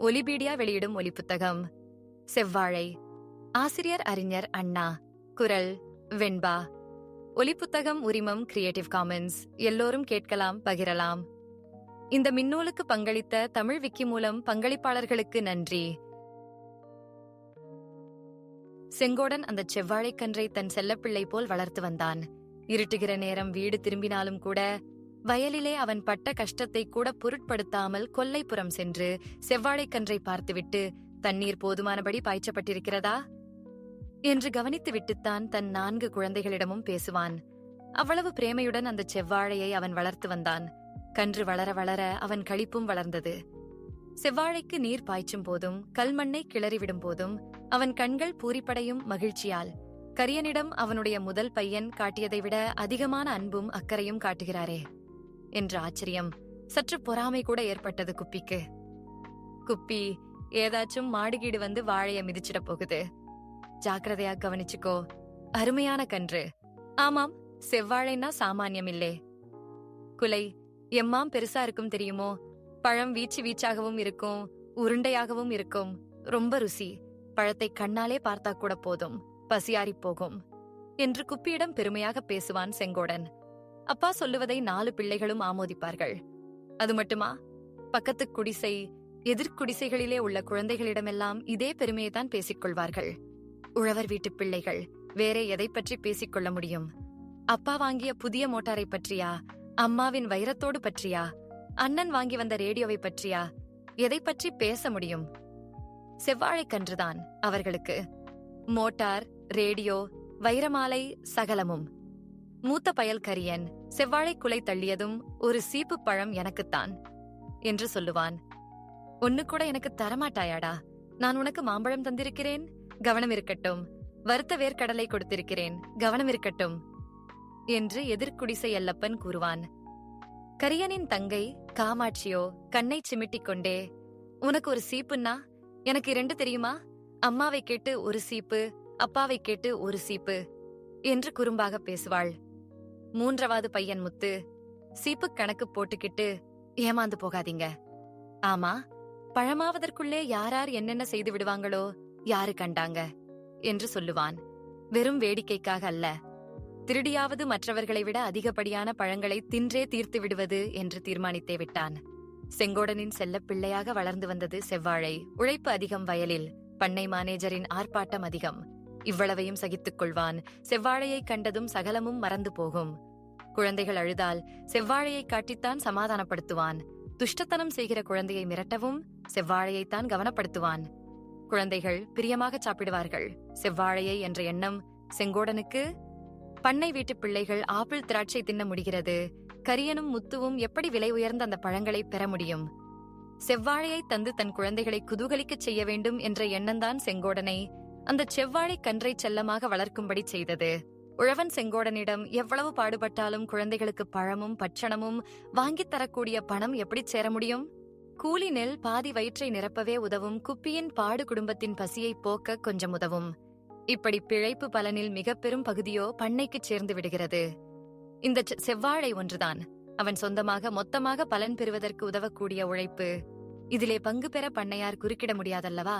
ஒலிபீடியா வெளியிடும் ஒலி புத்தகம் செவ்வாழை. ஆசிரியர் அறிஞர் அண்ணா. குரல் வெண்பா. ஒலி புத்தகம் உரிமம் கிரியேட்டிவ் காமன்ஸ் எல்லோரும் கேட்கலாம் பகிரலாம். இந்த மின்னூலுக்கு பங்களித்த தமிழ் விக்கி மூலம் பங்களிப்பாளர்களுக்கு நன்றி. செங்கோடன் அந்த செவ்வாழைக்கன்றை தன் செல்லப்பிள்ளை போல் வளர்த்து வந்தான். இருட்டுகிற நேரம் வீடு திரும்பினாலும் கூட வயலிலே அவன் பட்ட கஷ்டத்தை கூட பொருட்படுத்தாமல் கொல்லைப்புறம் சென்று செவ்வாழைக்கன்றை பார்த்துவிட்டு தண்ணீர் போதுமானபடி பாய்ச்சப்பட்டிருக்கிறதா? என்று கவனித்துவிட்டுத்தான் தன் நான்கு குழந்தைகளிடமும் பேசுவான். அவ்வளவு பிரேமையுடன் அந்த செவ்வாழையை அவன் வளர்த்து வந்தான். கன்று வளர வளர அவன் களிப்பும் வளர்ந்தது. செவ்வாழைக்கு நீர் பாய்ச்சும் போதும் கல்மண்ணை கிளறிவிடும் போதும் அவன் கண்கள் பூரிப்படையும் மகிழ்ச்சியால் கரியனிடம் அவனுடைய முதல் பையன் காட்டியதை விட அதிகமான அன்பும் அக்கறையும் காட்டுகிறாரே. என்ற ஆச்சரியம் சற்று பொறாமை கூட ஏற்பட்டது குப்பிக்கு. குப்பி ஏதாச்சும் மாடுகீடு வந்து வாழைய மிதிச்சிட போகுது. ஜாக்கிரதையா கவனிச்சுக்கோ. அருமையான கன்று. ஆமாம் செவ்வாழைன்னா சாமானியம் இல்லே. குலை எம்மாம் பெருசா இருக்கும் தெரியுமோ? பழம் வீச்சு வீச்சாகவும் இருக்கும் உருண்டையாகவும் இருக்கும். ரொம்ப ருசி. பழத்தை கண்ணாலே பார்த்தா கூட போதும். பசியாரி போகும். என்று குப்பியிடம் பெருமையாக பேசுவான் செங்கோடன். அப்பா சொல்லுவதை நாலு பிள்ளைகளும் ஆமோதிப்பார்கள். அது மட்டுமா? பக்கத்து குடிசை எதிர்குடிசைகளிலே உள்ள குழந்தைகளிடமெல்லாம் இதே பெருமையை தான் பேசிக்கொள்வார்கள். உழவர் வீட்டு பிள்ளைகள் வேற எதை பற்றி பேசிக்கொள்ள முடியும்? அப்பா வாங்கிய புதிய மோட்டாரை பற்றியா? அம்மாவின் வைரத்தோடு பற்றியா? அண்ணன் வாங்கி வந்த ரேடியோவை பற்றியா? எதை பற்றி பேச முடியும்? செவ்வாழைக்கன்றுதான் அவர்களுக்கு. மோட்டார் ரேடியோ வைரமாலை சகலமும். மூத்த பயல் கரியன் செவ்வாழை குலை தள்ளியதும் ஒரு சீப்பு பழம் எனக்குத்தான் என்று சொல்லுவான். ஒன்னு கூட எனக்கு தரமாட்டாயாடா? நான் உனக்கு மாம்பழம் தந்திருக்கிறேன்? கவனம் இருக்கட்டும். வறுத்த வேர்க்கடலை கொடுத்திருக்கிறேன்? கவனம் இருக்கட்டும். என்று எதிர்குடிசை அல்லப்பன் கூறுவான். கரியனின் தங்கை காமாட்சியோ கண்ணை சிமிட்டிக் கொண்டே உனக்கு ஒரு சீப்புன்னா? எனக்கு இரண்டு தெரியுமா? அம்மாவை கேட்டு ஒரு சீப்பு அப்பாவை கேட்டு ஒரு சீப்பு என்று குறும்பாக பேசுவாள். மூன்றாவது பையன் முத்து சீப்பு கணக்கு போட்டுக்கிட்டு ஏமாந்து போகாதீங்க. ஆமா பழமாவதற்குள்ளே யாரார் என்னென்ன செய்து விடுவாங்களோ யாரு கண்டாங்க? என்று சொல்லுவான். வெறும் வேடிக்கைக்காக அல்ல. திருடியாவது மற்றவர்களை விட அதிகப்படியான பழங்களை தின்றே தீர்த்து விடுவது என்று தீர்மானித்தே விட்டான். செங்கோடனின் செல்லப் பிள்ளையாக வளர்ந்து வந்தது செவ்வாழை. உழைப்பு அதிகம் வயலில். பண்ணை மானேஜரின் ஆர்ப்பாட்டம் அதிகம். இவ்வளவையும் சகித்துக் கொள்வான் செவ்வாழையை கண்டதும் சகலமும் மறந்து போகும். குழந்தைகள் அழுதால் செவ்வாழையை காட்டித்தான் சமாதானப்படுத்துவான். துஷ்டத்தனம் செய்கிற குழந்தையை மிரட்டவும் செவ்வாழையைத்தான் கவனப்படுத்துவான். குழந்தைகள் பிரியமாக சாப்பிடுவார்கள். செவ்வாழையை என்ற எண்ணம் செங்கோடனுக்கு பண்ணை வீட்டு பிள்ளைகள் ஆப்பிள் திராட்சை தின்ன முடிகிறது. கரியனும் முத்துவும் எப்படி விலை உயர்ந்த அந்த பழங்களை பெற முடியும்? செவ்வாழையை தந்து தன் குழந்தைகளை குதூகலிக்கச் செய்ய வேண்டும் என்ற எண்ணம்தான் செங்கோடனை அந்த செவ்வாழை கன்றை செல்லமாக வளர்க்கும்படி செய்தது. உழவன் செங்கோடனிடம் எவ்வளவு பாடுபட்டாலும் குழந்தைகளுக்கு பழமும் பட்சணமும் வாங்கித் தரக்கூடிய பணம் எப்படி சேர முடியும்? கூலி நெல் பாதி வயிற்றை நிரப்பவே உதவும் குப்பியின் பாடு குடும்பத்தின் பசியை போக்க கொஞ்சம் உதவும். இப்படி பிழைப்பு பலனில் மிக பெரும் பகுதியோ பண்ணைக்குச் சேர்ந்து விடுகிறது. இந்த செவ்வாழை ஒன்றுதான். அவன் சொந்தமாக மொத்தமாக பலன் பெறுவதற்கு உதவக்கூடிய உழைப்பு. இதிலே பங்கு பெற பண்ணையார் குறுக்கிட முடியாதல்லவா?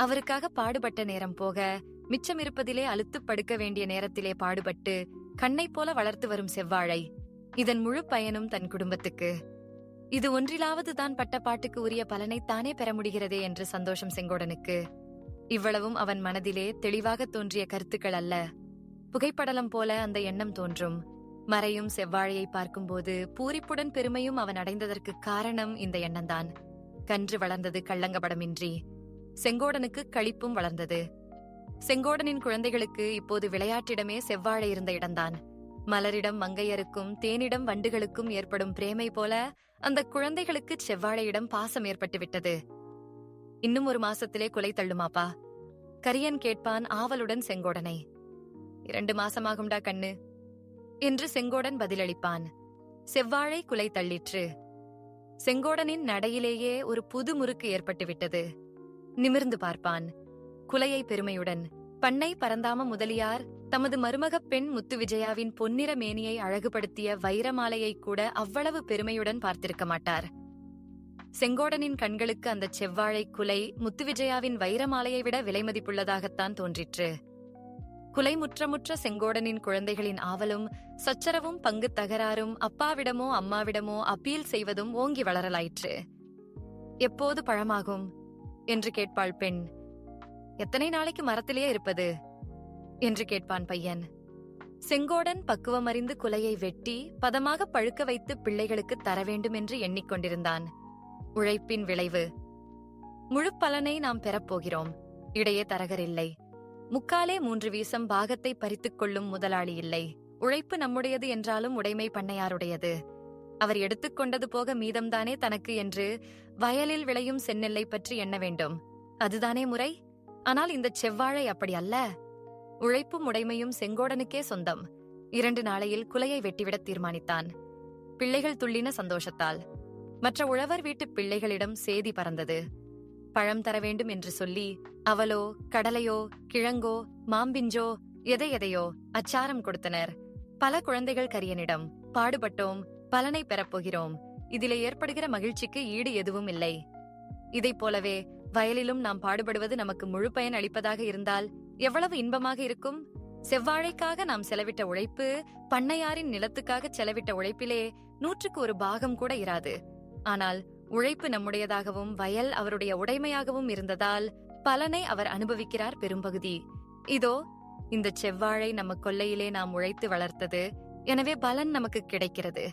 அவருக்காக பாடுபட்ட நேரம் போக மிச்சம் இருப்பதிலே அழுத்து படுக்க வேண்டிய நேரத்திலே பாடுபட்டு கண்ணைப் போல வளர்த்து வரும் செவ்வாழை இதன் முழு பயனும் தன் குடும்பத்துக்கு. இது ஒன்றிலாவது தான் பட்ட பாட்டுக்கு உரிய பலனைத்தானே பெற முடிகிறதே என்று சந்தோஷம் செங்கோடனுக்கு. இவ்வளவும் அவன் மனதிலே தெளிவாக தோன்றிய கருத்துக்கள் அல்ல. புகைப்படலம் போல அந்த எண்ணம் தோன்றும். மறையும் செவ்வாழையை பார்க்கும்போது பூரிப்புடன் பெருமையும் அவன் அடைந்ததற்கு காரணம் இந்த எண்ணம்தான். கன்று வளர்ந்தது கள்ளங்கபடமின்றி. செங்கோடனுக்கு களிப்பும் வளர்ந்தது. செங்கோடனின் குழந்தைகளுக்கு இப்போது விளையாட்டிடமே செவ்வாழை இருந்த இடம்தான். மலரிடம் மங்கையருக்கும் தேனிடம் வண்டுகளுக்கும் ஏற்படும் பிரேமை போல அந்த குழந்தைகளுக்கு செவ்வாழையிடம் பாசம் ஏற்பட்டு விட்டது இன்னும் ஒரு மாசத்திலே குலை தள்ளுமாப்பா? கரியன் கேட்பான் ஆவலுடன் செங்கோடனை. இரண்டு மாசமாகும்டா கண்ணு. என்று செங்கோடன் பதிலளிப்பான். செவ்வாழை குலை தள்ளிற்று. செங்கோடனின் நடையிலேயே ஒரு புது முறுக்கு ஏற்பட்டுவிட்டது. நிமிர்ந்து பார்ப்பான். குலையை பெருமையுடன் பண்ணை பரந்தாம முதலியார் தமது மருமகப் பெண் முத்து விஜயாவின் பொன்னிற மேனியை அழகுபடுத்திய வைரமாலையை கூட அவ்வளவு பெருமையுடன் பார்த்திருக்க மாட்டார். செங்கோடனின் கண்களுக்கு அந்த செவ்வாழை குலை முத்து விஜயாவின் வைரமாலையை விட விலைமதிப்புள்ளதாகத்தான் தோன்றிற்று. குலை முற்றமுற்ற செங்கோடனின் குழந்தைகளின் ஆவலும் சச்சரவும் பங்கு தகராறும் அப்பாவிடமோ அம்மாவிடமோ அப்பீல் செய்வதும் ஓங்கி வளரலாயிற்று. எப்போது பழமாகும்? என்று கேட்பாள் பெண். எத்தனை நாளைக்கு மரத்திலேயே இருப்பது? என்று கேட்பான் பையன். செங்கோடன் பக்குவமறிந்து குலையை வெட்டி பதமாக பழுக்க வைத்து பிள்ளைகளுக்கு தர வேண்டும் என்று எண்ணிக்கொண்டிருந்தான். உழைப்பின் விளைவு. முழு பலனை நாம் பெறப்போகிறோம் இடையே தரகர் இல்லை. முக்காலே மூன்று வீசம் பாகத்தை பறித்துக் கொள்ளும் முதலாளி இல்லை. உழைப்பு நம்முடையது என்றாலும் உடைமை பண்ணையாருடையது. அவர் எடுத்துக்கொண்டது போக மீதம்தானே தனக்கு என்று வயலில் விளையும் செந்நெல்லை பற்றி எண்ண வேண்டும். அதுதானே முறை? ஆனால் இந்த செவ்வாழை அப்படி அல்ல. உழைப்பும் உடைமையும் செங்கோடனுக்கே சொந்தம். இரண்டு நாளையில் குலையை வெட்டிவிட தீர்மானித்தான். பிள்ளைகள் துள்ளின சந்தோஷத்தால். மற்ற உழவர் வீட்டு பிள்ளைகளிடம் சேதி பறந்தது. பழம் தர வேண்டும் என்று சொல்லி அவலோ கடலையோ கிழங்கோ மாம்பிஞ்சோ எதை எதையோ அச்சாரம் கொடுத்தனர். பல குழந்தைகள் கரியனிடம் பாடுபட்டோம் பலனை பெறப்போகிறோம் இதிலே ஏற்படுகிற மகிழ்ச்சிக்கு ஈடு எதுவும் இல்லை. இதைப் போலவே வயலிலும் நாம் பாடுபடுவது நமக்கு முழு பயன் அளிப்பதாக இருந்தால் எவ்வளவு இன்பமாக இருக்கும்? செவ்வாழைக்காக நாம் செலவிட்ட உழைப்பு பண்ணையாரின் நிலத்துக்காக செலவிட்ட உழைப்பிலே நூற்றுக்கு ஒரு பாகம் கூட இராது. ஆனால் உழைப்பு நம்முடையதாகவும் வயல் அவருடைய உடைமையாகவும் இருந்ததால் பலனை அவர் அனுபவிக்கிறார் பெரும்பகுதி. இதோ இந்த செவ்வாழை நம்ம கொல்லையிலே நாம் உழைத்து வளர்த்தது எனவே பலன் நமக்கு கிடைக்கிறது.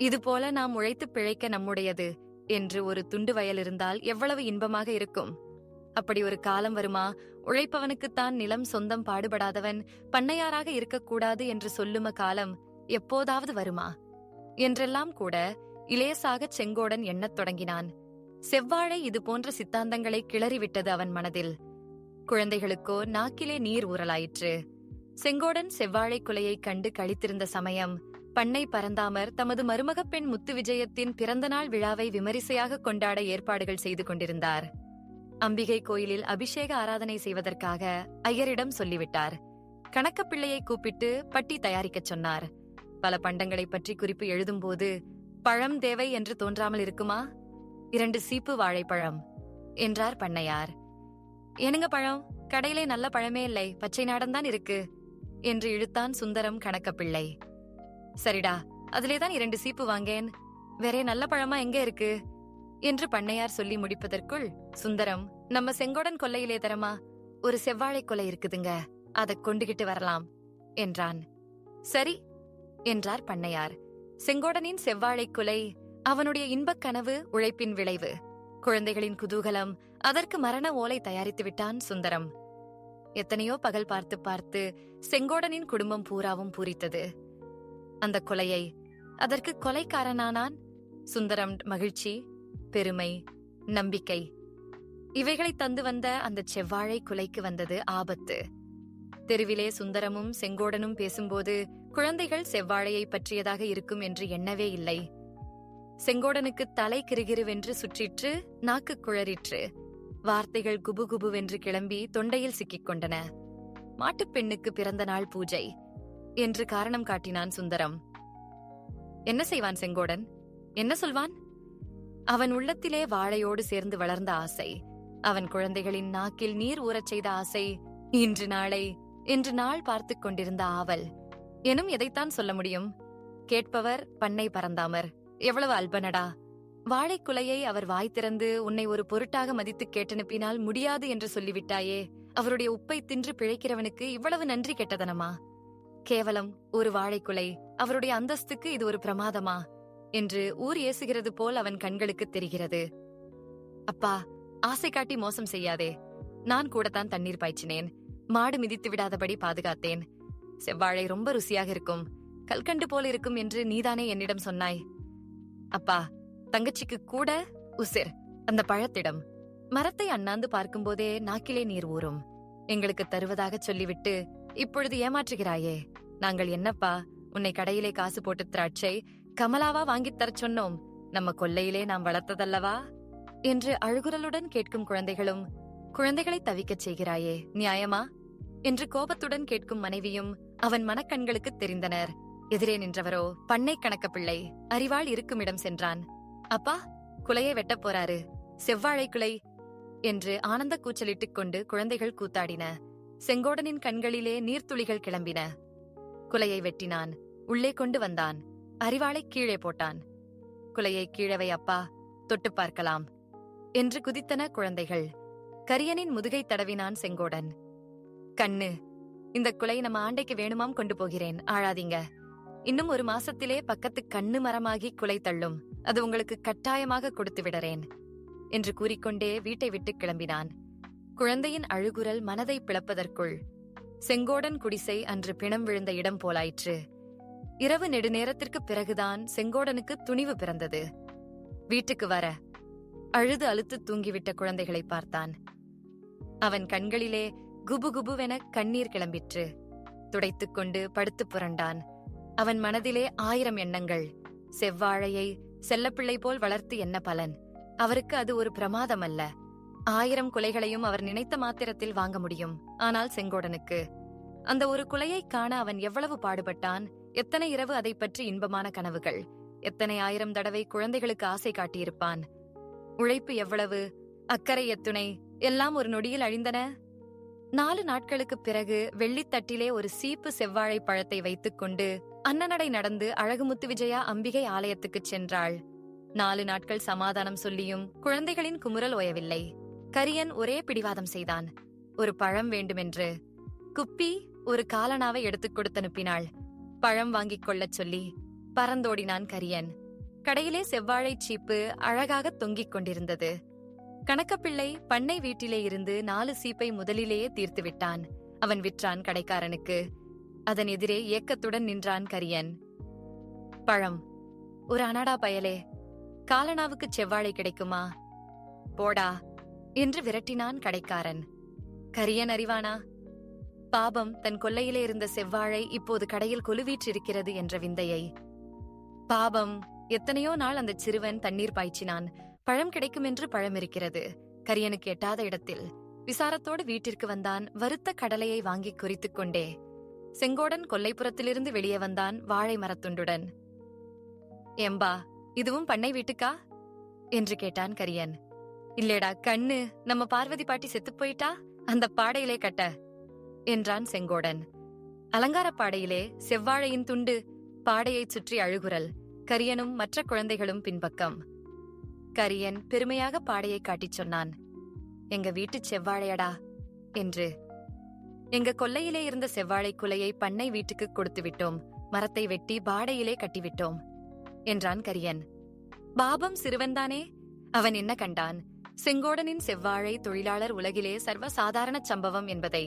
இதுபோல நாம் உழைத்து பிழைக்க நம்முடையது என்று ஒரு துண்டு வயல் இருந்தால் எவ்வளவு இன்பமாக இருக்கும். அப்படி ஒரு காலம் வருமா? உழைப்பவனுக்குத்தான் நிலம் சொந்தம் பாடுபடாதவன் பண்ணையாராக இருக்கக்கூடாது என்று சொல்லும காலம் எப்போதாவது வருமா? என்றெல்லாம் கூட இலேசாகச் செங்கோடன் எண்ணத் தொடங்கினான். செவ்வாழை இது போன்ற சித்தாந்தங்களை கிளறிவிட்டது அவன் மனதில். குழந்தைகளுக்கோ நாக்கிலே நீர் ஊறலாயிற்று. செங்கோடன் செவ்வாழை குலையைக் கண்டு கழித்திருந்த சமயம் பண்ணை பரந்தாமர் தமது மருமகப் பெண் முத்து விஜயத்தின் பிறந்தநாள் விழாவை விமரிசையாக கொண்டாட ஏற்பாடுகள் செய்து கொண்டிருந்தார். அம்பிகை கோயிலில் அபிஷேக ஆராதனை செய்வதற்காக ஐயரிடம் சொல்லிவிட்டார். கணக்கப்பிள்ளையை கூப்பிட்டு பட்டி தயாரிக்கச் சொன்னார். பல பண்டங்களைப் பற்றி குறிப்பு எழுதும்போது பழம் தேவை என்று தோன்றாமல் இருக்குமா? இரண்டு சீப்பு வாழைப்பழம் என்றார் பண்ணையார். ஏனுங்க பழம்? கடையிலே நல்ல பழமே இல்லை பச்சை நாடம்தான் இருக்கு என்று இழுத்தான் சுந்தரம் கணக்கப்பிள்ளை சரிடா அதிலேதான் இரண்டு சீப்பு வாங்கேன். வேறே நல்ல பழமா எங்க இருக்கு? என்று பண்ணையார் சொல்லி முடிப்பதற்குள் சுந்தரம் நம்ம செங்கோடன் கொல்லையிலே தரமா ஒரு செவ்வாழை கொலை இருக்குதுங்க அதை கொண்டுகிட்டு வரலாம் என்றான். சரி என்றார் பண்ணையார். செங்கோடனின் செவ்வாழை கொலை அவனுடைய இன்பக் கனவு உழைப்பின் விளைவு. குழந்தைகளின் குதூகலம் அதற்கு மரண ஓலை தயாரித்து விட்டான் சுந்தரம். எத்தனையோ பகல் பார்த்து பார்த்து செங்கோடனின் குடும்பம் பூராவும் பூரித்தது. அந்த கொலையை. அதற்கு கொலைக்காரனானான். சுந்தரம் மகிழ்ச்சி பெருமை நம்பிக்கை. இவைகளை தந்து வந்த அந்த செவ்வாழை குலைக்கு வந்தது ஆபத்து. தெருவிலே சுந்தரமும் செங்கோடனும் பேசும்போது குழந்தைகள் செவ்வாழையை பற்றியதாக இருக்கும் என்று எண்ணவே இல்லை. செங்கோடனுக்கு தலை கிருகிருவென்று சுற்றிற்று நாக்கு குழறிற்று. வார்த்தைகள் குபுகுபுவென்று கிளம்பி தொண்டையில் சிக்கிக் கொண்டன. மாட்டுப் பெண்ணுக்கு பிறந்த நாள் பூஜை. என்று காரணம் காட்டினான் சுந்தரம். என்ன செய்வான் செங்கோடன்? என்ன சொல்வான்? அவன் உள்ளத்திலே வாழையோடு சேர்ந்து வளர்ந்த ஆசை. அவன் குழந்தைகளின் நாக்கில் நீர் ஊறச் செய்த ஆசை. இன்று நாளை இன்று நாள் பார்த்துக் கொண்டிருந்த ஆவல். எனும் எதைத்தான் சொல்ல முடியும்? கேட்பவர் பண்ணை பறந்தாமர் எவ்வளவு அல்பனடா! வாழைக்குலையை அவர் வாய் திறந்து உன்னை ஒரு பொருட்டாக மதித்து கேட்டனுப்பினால் முடியாது என்று சொல்லிவிட்டாயே! அவருடைய உப்பை தின்று பிழைக்கிறவனுக்கு இவ்வளவு நன்றி கெட்டதனமா? கேவலம் ஒரு வாழைக்குலை அவருடைய அந்தஸ்துக்கு இது ஒரு பிரமாதமா? என்று ஊர் ஏசுகிறது போல் அவன் கண்களுக்கு தெரிகிறது. அப்பா ஆசை காட்டி மோசம் செய்யாதே. நான் கூடத்தான் தண்ணீர் பாய்ச்சினேன். மாடு மிதித்து விடாதபடி பாதுகாத்தேன். செவ்வாழை ரொம்ப ருசியாக இருக்கும். கல்கண்டு போல் இருக்கும் என்று நீதானே என்னிடம் சொன்னாய். அப்பா தங்கச்சிக்கு கூட உசிர் அந்த பழத்திடம். மரத்தை அண்ணாந்து பார்க்கும்போதே நாக்கிலே நீர் ஊறும். எங்களுக்கு தருவதாக சொல்லிவிட்டு இப்பொழுது ஏமாற்றுகிறாயே. நாங்கள் என்னப்பா உன்னை கடையிலே காசு போட்டு திராட்சை கமலாவா வாங்கித் தரச் சொன்னோம். நம்ம கொல்லையிலே நாம் வளர்த்ததல்லவா? என்று அழுகுரலுடன் கேட்கும் குழந்தைகளும் குழந்தைகளை தவிக்கச் செய்கிறாயே நியாயமா? என்று கோபத்துடன் கேட்கும் மனைவியும் அவன் மனக்கண்களுக்கு தெரிந்தனர். எதிரே நின்றவரோ பண்ணை கணக்க பிள்ளை அறிவாள் இருக்குமிடம் சென்றான். அப்பா குலையை வெட்டப் போறாரு செவ்வாழை குலை என்று ஆனந்த கூச்சலிட்டுக் கொண்டு குழந்தைகள் கூத்தாடின. செங்கோடனின் கண்களிலே நீர்த்துளிகள் கிளம்பின. குலையை வெட்டினான். உள்ளே கொண்டு வந்தான். அரிவாளை கீழே போட்டான். குலையை கீழவை அப்பா தொட்டு பார்க்கலாம். என்று குதித்தன குழந்தைகள். கரியனின் முதுகை தடவினான் செங்கோடன். கண்ணு இந்த குலை நம்ம ஆண்டைக்கு வேணுமாம் கொண்டு போகிறேன். ஆழாதீங்க. இன்னும் ஒரு மாசத்திலே பக்கத்து கண்ணு மரமாகி குலை தள்ளும். அது உங்களுக்கு கட்டாயமாக கொடுத்து விடறேன். என்று கூறிக்கொண்டே வீட்டை விட்டு கிளம்பினான். குழந்தையின் அழுகுரல் மனதை பிளப்பதற்குள். செங்கோடன் குடிசை அன்று பிணம் விழுந்த இடம் போலாயிற்று. இரவு நெடுநேரத்திற்கு பிறகுதான் செங்கோடனுக்கு துணிவு பிறந்தது. வீட்டுக்கு வர அழுது அழுத்து தூங்கிவிட்ட குழந்தைகளை பார்த்தான். அவன் கண்களிலே குபு குபுவென கண்ணீர் கிளம்பிற்று. துடைத்துக் கொண்டு படுத்துப் புரண்டான். அவன் மனதிலே ஆயிரம் எண்ணங்கள். செவ்வாழையை செல்லப்பிள்ளை போல் வளர்த்து என்ன பலன்? அவருக்கு அது ஒரு பிரமாதம் அல்ல ஆயிரம் குலைகளையும் அவர் நினைத்த மாத்திரத்தில் வாங்க முடியும். ஆனால் செங்கோடனுக்கு அந்த ஒரு குலையைக் காண அவன் எவ்வளவு பாடுபட்டான்? எத்தனை இரவு அதைப் பற்றி இன்பமான கனவுகள்? எத்தனை ஆயிரம் தடவை குழந்தைகளுக்கு ஆசை காட்டியிருப்பான்? உழைப்பு எவ்வளவு? அக்கறை எத்துணை? எல்லாம் ஒரு நொடியில் அழிந்தன? நாலு நாட்களுக்குப் பிறகு வெள்ளித்தட்டிலே ஒரு சீப்பு செவ்வாழை பழத்தை வைத்துக்கொண்டு அன்னநடை நடந்து அழகுமுத்து விஜயா அம்பிகை ஆலயத்துக்குச் சென்றாள். நாலு நாட்கள் சமாதானம் சொல்லியும் குழந்தைகளின் குமுறல் ஓயவில்லை. கரியன் ஒரே பிடிவாதம் செய்தான். ஒரு பழம் வேண்டுமென்று. குப்பி ஒரு காலனாவை எடுத்துக் கொடுத்தனுப்பினாள். பழம் வாங்கிக் கொள்ளச் சொல்லி பறந்தோடினான் கரியன். கடையிலே செவ்வாழைச் சீப்பு அழகாக தொங்கிக் கொண்டிருந்தது. கணக்கப்பிள்ளை பண்ணை வீட்டிலே இருந்து நாலு சீப்பை முதலிலேயே தீர்த்து விட்டான். அவன் விற்றான் கடைக்காரனுக்கு. அதன் எதிரே ஏக்கத்துடன் நின்றான் கரியன். பழம். ஒரு அனாடா பயலே. காலனாவுக்கு செவ்வாழை கிடைக்குமா? போடா. என்று விரட்டினான் கடைக்காரன். கரியன் அறிவானா? பாபம் தன் கொல்லையிலே இருந்த செவ்வாழை இப்போது கடையில் கொலுவீற்றிருக்கிறது என்ற விந்தையை. பாபம் எத்தனையோ நாள் அந்த சிறுவன் தண்ணீர் பாய்ச்சினான். பழம் கிடைக்கும் என்று பழம் இருக்கிறது கரியனுக்கு எட்டாத இடத்தில் விசாரத்தோடு வீட்டிற்கு வந்தான். வருத்த கடலையை வாங்கி குறித்துக் கொண்டே. செங்கோடன் கொல்லைப்புறத்திலிருந்து வெளியே வந்தான் வாழை மரத்துண்டுடன் எம்பா இதுவும் பண்ணை வீட்டுக்கா? என்று கேட்டான் கரியன். இல்லேடா கண்ணு நம்ம பார்வதி பாட்டி செத்துப் போயிட்டா? அந்த பாடையிலே கட்ட என்றான் செங்கோடன். அலங்கார பாடையிலே செவ்வாழையின் துண்டு பாடையைச் சுற்றி அழுகுரல் கரியனும் மற்ற குழந்தைகளும் பின்பக்கம். கரியன் பெருமையாக பாடையை காட்டிச் சொன்னான் எங்க வீட்டுச் செவ்வாழையடா என்று. எங்க கொல்லையிலே இருந்த செவ்வாழை குலையை பண்ணை வீட்டுக்கு கொடுத்து விட்டோம் மரத்தை வெட்டி பாடையிலே கட்டிவிட்டோம் என்றான் கரியன். பாபம் சிறுவன்தானே? அவன் என்ன கண்டான்? செங்கோடனின் செவ்வாழை தொழிலாளர் உலகிலே சர்வசாதாரண சம்பவம் என்பதை